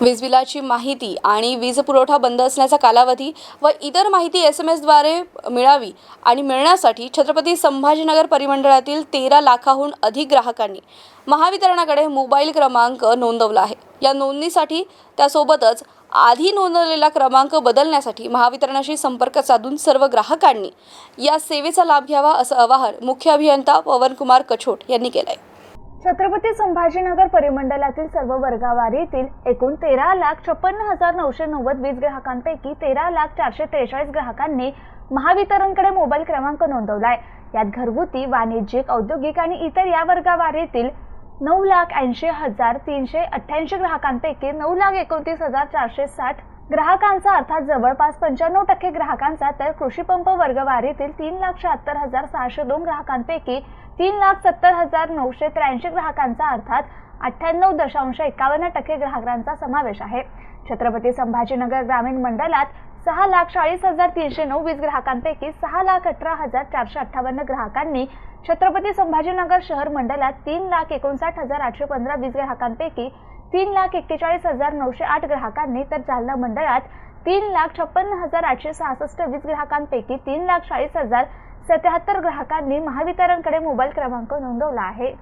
वीज बिलाची माहिती आणि वीज पुरवठा बंद असण्याचा कालावधी व इतर माहिती एस एम एसद्वारे मिळावी आणि मिळण्यासाठी छत्रपती संभाजीनगर परिमंडळातील तेरा लाखाहून अधिक ग्राहकांनी महावितरणाकडे मोबाईल क्रमांक नोंदवला आहे. या नोंदणीसाठी त्यासोबतच आधी नोंदवलेला क्रमांक बदलण्यासाठी महावितरणाशी संपर्क साधून सर्व ग्राहकांनी या सेवेचा लाभ घ्यावा असं आवाहन मुख्य अभियंता पवनकुमार कछोट यांनी केलं आहे छत्रपती संभाजीनगर परिमंडलातील सर्व वर्गावारीतील एकूण तेरा लाख छप्पन्न हजार नऊशे नव्वद वीज ग्राहकांपैकी तेरा लाख चारशे त्रेचाळीस ग्राहकांनी महावितरणकडे मोबाईल क्रमांक नोंदवलाय. यात घरगुती वाणिज्यिक औद्योगिक आणि इतर या वर्गावारीतील नऊ लाख ऐंशी हजार तीनशे अठ्ठ्याऐंशी ग्राहकांपैकी नऊ लाख एकोणतीस हजार चारशे साठ ग्राहकांचा अर्थात जवळपास पंच्याण्णव टक्के ग्राहकांचा तर कृषीपंप वर्गवारीतील तीन लाख शहात्तर हजार सहाशे दोन ग्राहकांपैकी तीन लाख सत्तर हजार नऊशे त्र्याऐंशी ग्राहकांचा अर्थात अठ्ठ्याण्णव दशांश एकावन्न टक्के ग्राहकांचा समावेश आहे. छत्रपती संभाजीनगर ग्रामीण मंडळात सहा लाख चाळीस हजार तीनशे नऊ वीस ग्राहकांपैकी सहा लाख अठरा हजार चारशे अठ्ठावन्न ग्राहकांनी छत्रपती संभाजीनगर शहर मंडळात तीन लाख एकोणसाठ हजार आठशे पंधरा वीज ग्राहकांपैकी तीन लाख एक्केचाळीस हजार नऊशे आठ ग्राहकांनी तर जालना मंडळात तीन लाख छप्पन्न हजार आठशे सहासष्ट वीज ग्राहकांपैकी तीन लाख चाळीस हजार सत्याहत्तर ग्राहकांनी महावितरणकडे मोबाईल क्रमांक नोंदवला आहे.